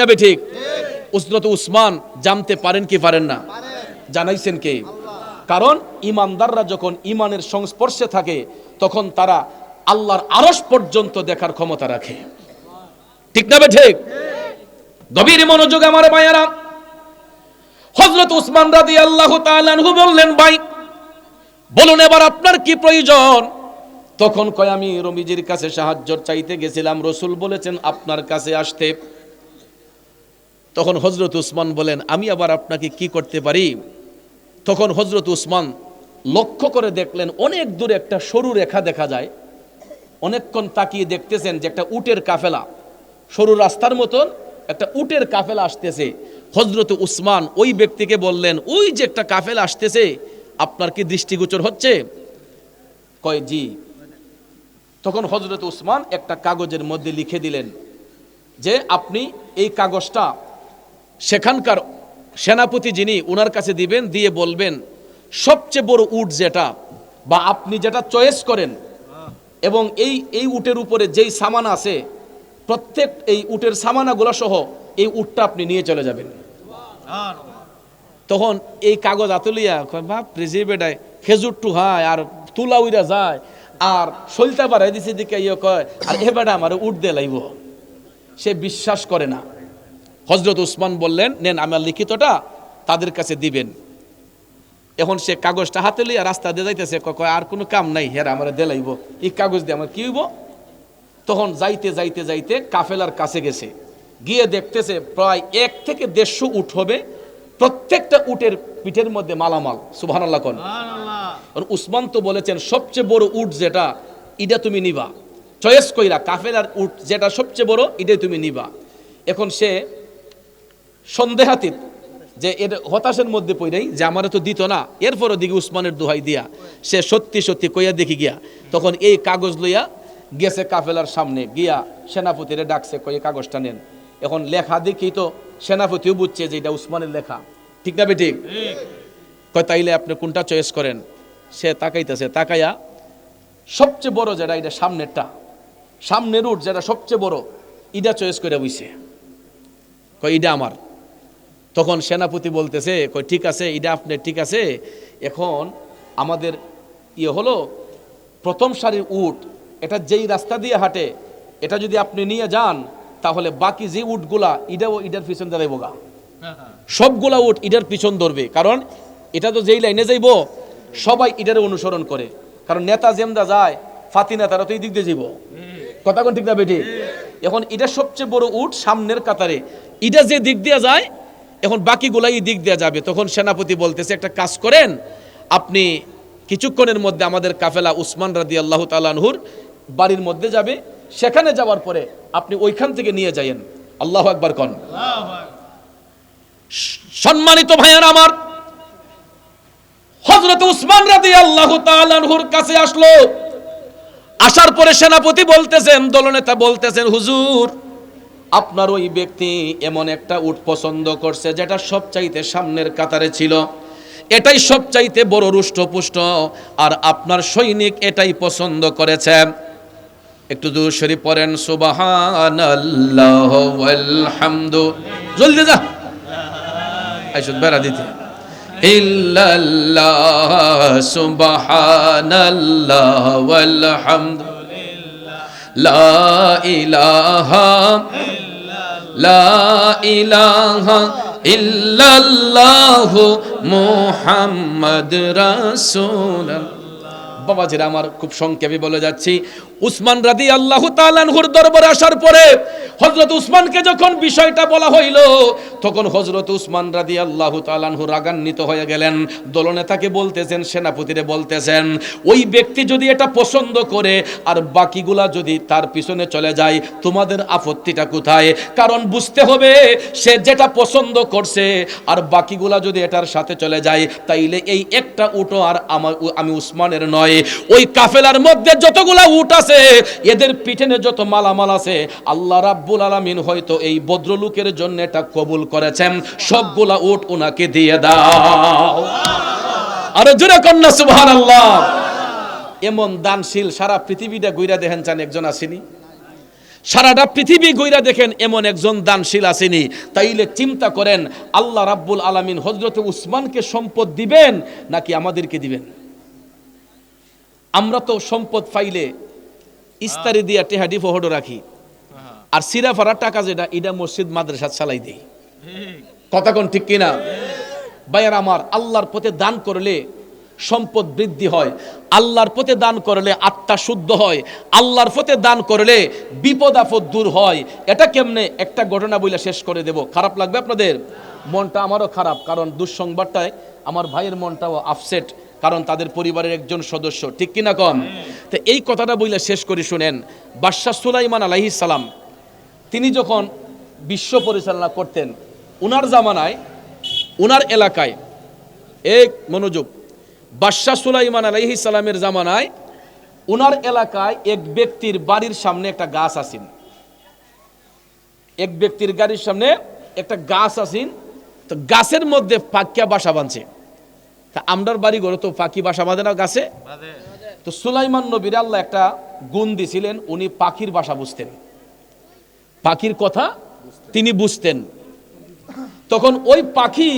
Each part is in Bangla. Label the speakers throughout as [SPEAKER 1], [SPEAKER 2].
[SPEAKER 1] যাবে ঠিক উসরত উসমান জানতে পারেন কি পারেন না? জানাইছেন কে? কারণ ইমানদাররা যখন ইমানের সংস্পর্শে থাকে, তখন তারা আল্লাহর আরশ পর্যন্ত দেখার ক্ষমতা রাখে। ঠিক না ঠিক? গভীর মনোযোগ আমার মায়েরা হজরত উসমান রাদি আল্লাহ তাআলাহু বললেন, ভাই, বলুন এবার আপনার কি প্রয়োজন? তখন কয়, আমি রমিজির কাছে সাহায্য চাইতে গেছিলাম। রসুল বলেছেন আপনার কাছে আসতে। তখন হজরত উসমান বলেন, আমি আবার আপনাকে কি করতে পারি? তখন হজরত উসমান লক্ষ্য করে দেখলেন, অনেক দূরে একটা সরু রেখা দেখা যায়। অনেকক্ষণ তাকিয়ে দেখতেছেন যে একটা উটের কাফেলা। সরু রাস্তার মতন একটা উটের কাফেলা আসতেছে। হজরত উসমান ওই ব্যক্তিকে বললেন, ওই যে একটা কাফেলা আসতেছে, আপনার কি দৃষ্টিগোচর হচ্ছে? কয়, জি। তখন হজরত উসমান একটা কাগজের মধ্যে লিখে দিলেন যে, আপনি এই কাগজটা সেখানকার সেনাপতি যিনি ওনার কাছে দিবেন, দিয়ে বলবেন, সবচেয়ে বড় উট যেটা, বা আপনি যেটা চয়েস করেন, এবং এই এই উটের উপরে যেই সামান আছে, প্রত্যেক এই উটের সামানাগুলো সহ এই উটটা আপনি নিয়ে চলে যাবেন। তখন এই কাগজ আতুলিয়া বাপ রেজি বেটায়, খেজুর টু হায়, আর তুলা উইরা যায়, আর সলতা বাড়াই দিছে দিকে ইয়ে কয়, আর এ বেডা আমার উঠ দিয়ে লাইব। সে বিশ্বাস করে না। হজরত উসমান বললেন নেন আমার লিখিতটা তাদের কাছে দিবেন। এখন সে কাগজটা হাতে লইয়া রাস্তা দিয়ে যাইতেছে কয় আর কোনো কাম নাই হেরা আমার দেলাইব এই কাগজ দিয়ে আমার কি হইব? তখন যাইতে যাইতে যাইতে কাফেলার কাছে গেছে। গিয়ে দেখতেছে প্রায় এক থেকে দেড়শো উঠ হবে। প্রত্যেকটা উটের পিঠের মধ্যে মালামাল সুবহান আল্লাহ কন উসমান তো বলেছেন সবচেয়ে বড় উট যেটা এটা তুমি নিবা। চয়েস কইরা কাফেলার উট যেটা সবচেয়ে বড় এটাই তুমি নিবা। এখন সে সন্দেহাতীত যে এর হতাশের মধ্যে পড়েই যে আমার তো দিত না। এরপরও দিকে উসমানের দোহাই দিয়া সে সত্যি সত্যি কইয়া দেখি গিয়া, তখন এই কাগজ লইয়া গেছে কাফেলার সামনে, গিয়া সেনাপতিরে ডাকছে, কয়ে কাগজটা নেন। এখন লেখা দেখি তো সেনাপতিও বুঝছে যে এটা উসমানের লেখা। ঠিক না বেঠিক? কয়, তাইলে আপনি কোনটা চয়েস করেন? সে তাকাইতেছে, তাকাইয়া সবচেয়ে বড় যেটা, এটা সামনেরটা। সামনের রুট যেটা সবচেয়ে বড় ইটা চয়েস করে বুঝছে কয় ইটা আমার। তখন সেনাপতি বলতেছে কয় ঠিক আছে এটা আপনি ঠিক আছে এখন আমাদের ইয়ে হলো প্রথম সারির উট এটা যেই রাস্তা দিয়ে হাঁটে এটা যদি আপনি নিয়ে যান তাহলে বাকি যে উটগুলা ইটাও ইটার পিছন দাঁড়াইব গা সবগুলা উট ইটার পিছন ধরবে কারণ এটা তো যেই লাইনে যাইব সবাই ইটার অনুসরণ করে। কারণ নেতা যেমদা যায় ফাতি নেতারা তো এই দিক দিয়ে যাইব। কথা কোন ঠিক না বেটি এখন এটা সবচেয়ে বড় উট সামনের কাতারে। এটা যে দিক দিয়ে যায় এখন বাকিগুলা এই দিক দিয়ে যাবে। তখন সেনাপতি বলতেছে, একটা কাজ করেন, আপনি কিছুক্ষণের মধ্যে আমাদের কাফেলা উসমান রাদি আল্লাহ তালানহুর বাড়ির মধ্যে যাবে। সেখানে যাওয়ার পরে আপনি ওইখান থেকে নিয়ে যাইয়েন। আল্লাহ একবার কন। সম্মানিত ভাইয়ার আমার হজরত উসমান রাদি আল্লাহ তালানহুর কাছে আসলো। আসার পরে সেনাপতি বলতেছেন, দলনেতা বলতেছেন, হুজুর আপনার ওই ব্যক্তি এমন একটা উট পছন্দ করছে যেটা সবচাইতে সামনের কাতারে ছিল। এটাই সবচাইতে বড় রুষ্টপুষ্ট আর আপনার সৈনিক এটাই পছন্দ করেছে। একটু দূর শরীফ পড়েন, সুবাহানাল্লাহ জলদি যা। আইসুদ বেড়া দিতে। ইল্লাল্লাহ, সুবহানাল্লাহ ওয়ালহামদু। লা ইলাহা লা ইলাহা বাবাজিরা আমার খুব সংক্ষেপে বলে যাচ্ছি। উসমান রাদি আল্লাহ তালানহুর দরবারে আসার পরে হজরত উসমানকে যখন বিষয়টা বলা হইল, তখন হজরত উসমান রাদি আল্লাহ তালানহু রাগান্বিত হয়ে গেলেন। দলনেতাকে বলতেছেন, সেনাপতিরে বলতেছেন, ওই ব্যক্তি যদি এটা পছন্দ করে আর বাকিগুলা যদি তার পিছনে চলে যায়, তোমাদের আপত্তিটা কোথায়? কারণ বুঝতে হবে, সে যেটা পছন্দ করছে আর বাকিগুলা যদি এটার সাথে চলে যায়, তাইলে এই একটা উটো আর আমার আমি উসমানের নয়। ওই কাফেলার মধ্যে যতগুলা উট আছে এদের পিছনে যত মালামাল আছে, আল্লাহ রাব্বুল আলামিন হয়তো এই ভদ্রলোকের জন্য এটা কবুল করেছেন। সবগুলা উট ওনাকে দিয়ে দাও। আরও জোরে কন্যা সুবহানাল্লাহ। এমন দানশীল সারা পৃথিবীটা গুইরা দেখেন, চান একজন আসেনি? সারাটা পৃথিবী গইরা দেখেন, এমন একজন দানশীল আসেনি। তাইলে চিন্তা করেন, আল্লাহ রাব্বুল আলামিন হজরত উসমানকে সম্পদ দিবেন নাকি আমাদেরকে দিবেন? আমরা তো সম্পদ পাইলে ইস্তারি দিয়া টেহাডি ফহড রাখি। আর সিরা ফারার টাকা যেটা এটা মসজিদ মাদ্রাসা চালাই দেই। কথা কোন ঠিক কিনা? ভাইয়ার আমার আল্লাহর পথে দান করলে সম্পদ বৃদ্ধি হয়। আল্লাহর পথে দান করলে আত্মা শুদ্ধ হয়। আল্লাহর পথে দান করলে বিপদ আপদ দূর হয়। এটা কেমনে? একটা ঘটনা বইলে শেষ করে দেব। খারাপ লাগবে আপনাদের? মনটা আমারও খারাপ কারণ দুঃসংবাদটায় আমার ভাইয়ের মনটাও আপসেট কারণ তাদের পরিবারের একজন সদস্য। ঠিক কিনা কম তো এই কথাটা বইলে শেষ করি, শুনেন। বাদশাহ সুলাইমান আলাইহিস সালাম, তিনি যখন বিশ্ব পরিচালনা করতেন, উনার জামানায়, উনার এলাকায়, এক মনোযোগ, বাদশাহ সুলাইমান আলাইহি সালামের জামানায়, উনার এলাকায় এক ব্যক্তির বাড়ির সামনে একটা গাছ আসিন এক ব্যক্তির গাড়ির সামনে একটা গাছ আসিন তো গাছের মধ্যে পাকিয়া বাসা বাঁধছে। তা আমরার বাড়ি ঘরে তো পাখি বাসা বাঁধে না গাছে তো সুলাইমান নবীর আল্লাহ একটা গুণ দিছিলেন উনি পাখির বাসা বুঝতেন। পাখির কথা তিনি বুঝতেন। তখন ওই পাখি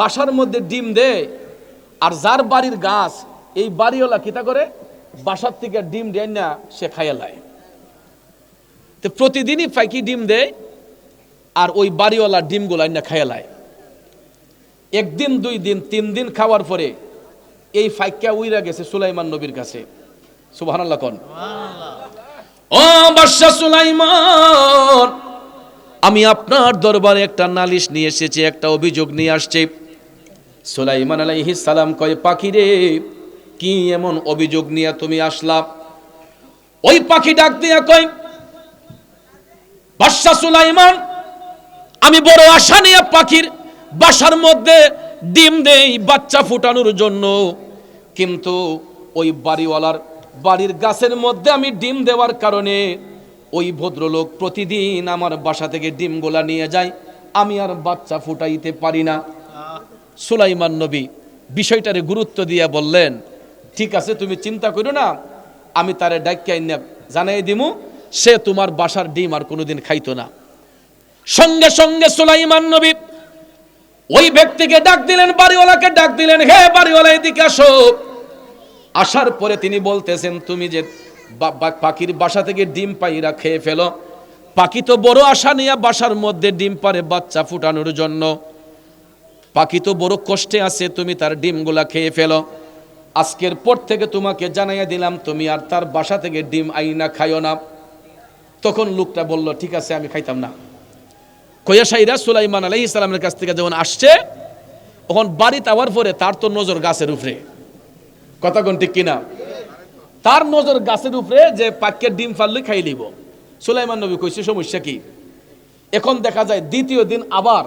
[SPEAKER 1] বাসার মধ্যে ডিম দেয় আর যার বাড়ির গাছ এই বাড়িওয়ালা কিতা করে? বাসার থেকে ডিম দেয় না সে খাইয়া লায়। তো প্রতিদিনই পাখি ডিম দেয় আর ওই বাড়িওয়ালা ডিমগুলো না খাইয়া লায়। একদিন, দুই দিন, তিন দিন খাওয়ার পরে এই ফাইকা উইরা গেছে সুলাইমান নবীর কাছে। সুবহানাল্লাহ কোন। ও সুলাইমান, আমি আপনার দরবারে একটা নালিশ নিয়ে এসেছি, একটা অভিযোগ নিয়ে আসছে। সুলাইমান আলাইহিস সালাম কয়, পাখি রে, কি এমন অভিযোগ নিয়ে তুমি আসলা? ওই পাখি ডাক দিয়া কয়, বাদশা সুলাইমান, আমি বড় আশা নিয়ে পাখির বাসার মধ্যে ডিম দেই বাচ্চা ফুটানোর জন্য। কিন্তু ওই বাড়িওয়ালার বাড়ির গাছের মধ্যে আমি ডিম দেওয়ার কারণে ওই ভদ্রলোক প্রতিদিন আমার বাসা থেকে ডিমগুলা নিয়ে যায়। আমি আর বাচ্চা ফুটাইতে পারি না। সুলাইমান নবী বিষয়টারে গুরুত্ব দিয়ে বললেন, ঠিক আছে, তুমি চিন্তা করো না, আমি তারে ডাক্যাই জানাই দিমু, সে তোমার বাসার ডিম আর কোনোদিন খাইতো না। সঙ্গে সঙ্গে সুলাইমান নবী ওই ব্যক্তিকে ডাক দিলেন, বাড়িওয়ালাকে ডাক দিলেন, হে বাড়িওয়ালা, এদিকে আসো। আসার পরে তিনি বলতেছেন, তুমি যে পাখির বাসা থেকে ডিম পাইরা খেয়ে ফেলো। পাখি তো বড় আশা নিয়ে বাসার মধ্যে ডিম পারে বাচ্চা ফুটানোর জন্য। পাখি তো বড় কষ্টে আছে, তুমি তার ডিমগুলা খেয়ে ফেলো। আজকের পর থেকে তোমাকে জানাইয়া দিলাম, তুমি আর তার বাসা থেকে ডিম আইনা খাইও না। তখন লোকটা বলল, ঠিক আছে, আমি খাইতাম না। কয়াশাইরা সুলাইমান আলাইহিস সালামের কাছ থেকে যখন আসছে, তখন বাড়িতে আওয়ার পরে তার তো নজর গাছের উপরে। কথা কোন ঠিক কিনা? তার নজর গাছের উপরে যে পাক্যের ডিম ফাললে খাই লিব। সুলাইমান নবী কইছে, সমস্যা কি? এখন দেখা যায় দ্বিতীয় দিন আবার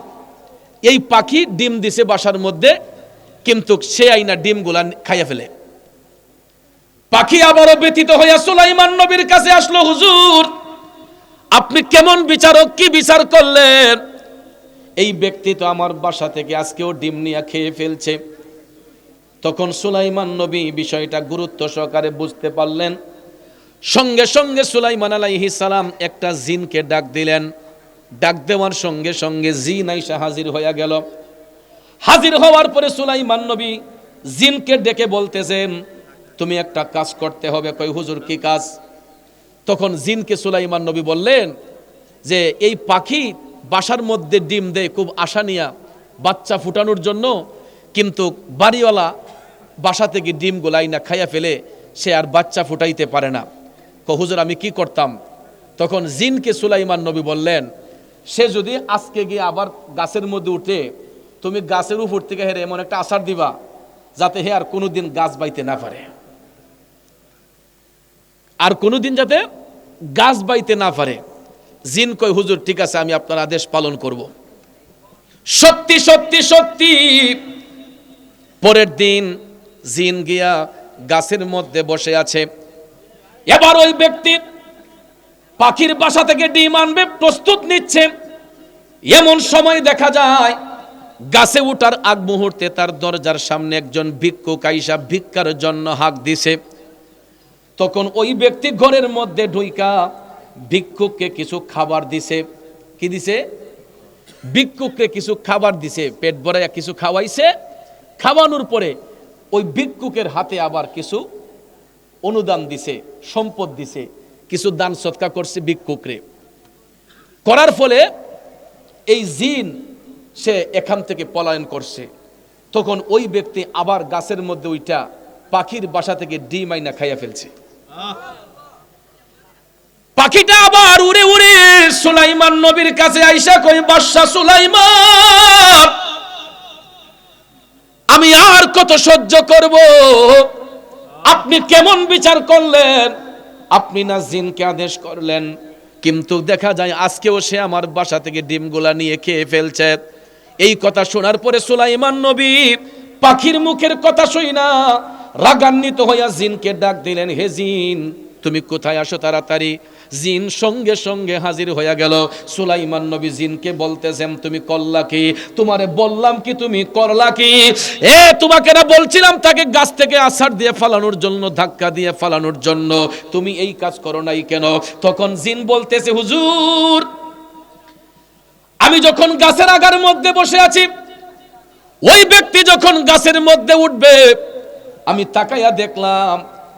[SPEAKER 1] এই পাখি ডিম দিছে বাসার মধ্যে, কিন্তু সে আইনা ডিমগুলা খাইয়া ফেলে। পাখি আবারও ব্যথিত হইয়া সুলাইমান নবীর কাছে আসলো, হুজুর আপনি কেমন বিচারক, কি বিচার করলেন? এই ব্যক্তি তো আমার বাসা থেকে আজকেও ডিম নিয়ে খেয়ে ফেলছে। তখন সুলাইমান নবী বিষয়টা গুরুত্ব সহকারে বুঝতে পারলেন। সঙ্গে সঙ্গে সুলাইমান আলাইহি সালাম একটা জিনকে ডাক দিলেন। ডাক দেওয়ার সঙ্গে সঙ্গে জিন আইসা হাজির হইয়া গেল। হাজির হওয়ার পরে সুলাইমান নবী জিনকে ডেকে বলতেছেন, তুমি একটা কাজ করতে হবে। কই হুজুর, কি কাজ? তখন জিনকে সুলাইমান নবী বললেন যে, এই পাখি বাসার মধ্যে ডিম দেয় খুব আশা নিয়া, বাচ্চা ফুটানোর জন্য, কিন্তু বাড়িওয়ালা বাসা থেকে ডিম গোলাই না খাইয়া ফেলে, সে আর বাচ্চা ফুটাইতে পারে না। ক, হুজুর, আমি কি করতাম? তখন জিনকে সুলাইমান নবী বললেন, সে যদি আজকে গিয়ে আবার গাছের মধ্যে উঠে, তুমি গাছের উপর থেকে হেরে এমন একটা আশার দিবা, যাতে হে আর কোনোদিন গাছ বাইতে না পারে। আর কোনোদিন যাতে গাছ বাইতে না পারে। জিন কয়, হুজুর, ঠিক আছে, আমি আপনার আদেশ পালন করব। সত্যি সত্যি সত্যি। পরের দিন জিন গিয়া গাছের মধ্যে বসে আছে। এবার ওই ব্যক্তি পাখির বাসা থেকে ডিম আনবে, প্রস্তুত নিচ্ছে। এমন সময় দেখা যায়, গাছে উঠার আগ মুহূর্তে তার দরজার সামনে একজন ভিক্ষুক আইসা ভিক্ষার জন্য হাক দিছে। তখন ওই ব্যক্তি ঘরের মধ্যে ঢুইকা ভিক্ষুককে কিছু খাবার দিছে। কি দিছে? ভিক্ষুককে কিছু খাবার দিছে। পেট ভরাইয়া কিছু খাওয়াইছে। খাওয়ানোর পরে ওই ভিক্ষুকের হাতে আবার কিছু অনুদান দিছে, সম্পদ দিছে, কিছু দান সৎকা করছে ভিক্ষুকরে। করার ফলে এই জিন সে এখান থেকে পলায়ন করছে। তখন ওই ব্যক্তি আবার গাছের মধ্যে ওইটা পাখির বাসা থেকে ডিম আইনা খাইয়া ফেলছে। পাখিটা আবার উড়ে উড়ে সুলাইমান নবীর কাছে আইসা কই বাদশা সুলাইমান, আমি আর কত সহ্য করব? আপনি কেমন বিচার করলেন? আপনি না জিনকে আদেশ করলেন। কিন্তু দেখা যায় আজকেও সে আমার বাসা থেকে ডিমগুলা নিয়ে খেয়ে ফেলছে। এই কথা শোনার পরে সুলাইমান নবী পাখির মুখের কথা শুই না। রাগান্বিত হইয়া জিনকে ডাক দিলেন, হে জিন, তুমি কোথায় আসো তাড়াতাড়ি? জিন সঙ্গে সঙ্গে হাজির হইয়া গেল। সুলাইমান নবী জিনকে বলতেছেন, তুমি করলা কি? তোমারে বললাম কি, তুমি করলা কি? এ, তোমাকে না বলছিলাম তাকে গাছ থেকে আছাড় দিয়ে ফালানোর জন্য, ধাক্কা দিয়ে ফালানোর জন্য। তুমি এই কাজ করো নাই কেন? তখন জিন বলতেছে, হুজুর, আমি যখন গাছের আগার মধ্যে বসে আছি, ওই ব্যক্তি যখন গাছের মধ্যে উঠবে আমি তাকাইয়া দেখলাম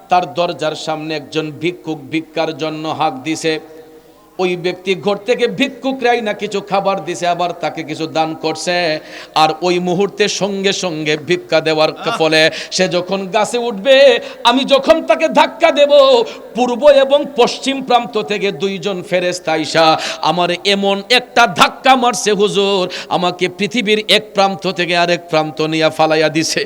[SPEAKER 1] তার দরজার সামনে একজন ভিক্ষুক ভিক্ষার জন্য হাঁক দিছে। ওই ব্যক্তি ঘর থেকে ভিক্ষুকরাই না কিছু খাবার দিছে আবার তাকে কিছু দান করছে। আর ওই মুহূর্তে সঙ্গে সঙ্গে ভিক্ষা দেওয়ার ফলে সে যখন গাছে উঠবে আমি যখন তাকে ধাক্কা দেব পূর্ব এবং পশ্চিম প্রান্ত থেকে দুইজন ফেরেস্তা আইসা আমার এমন একটা ধাক্কা মারছে হুজুর আমাকে পৃথিবীর এক প্রান্ত থেকে আরেক প্রান্ত নিয়ে ফালাইয়া দিছে।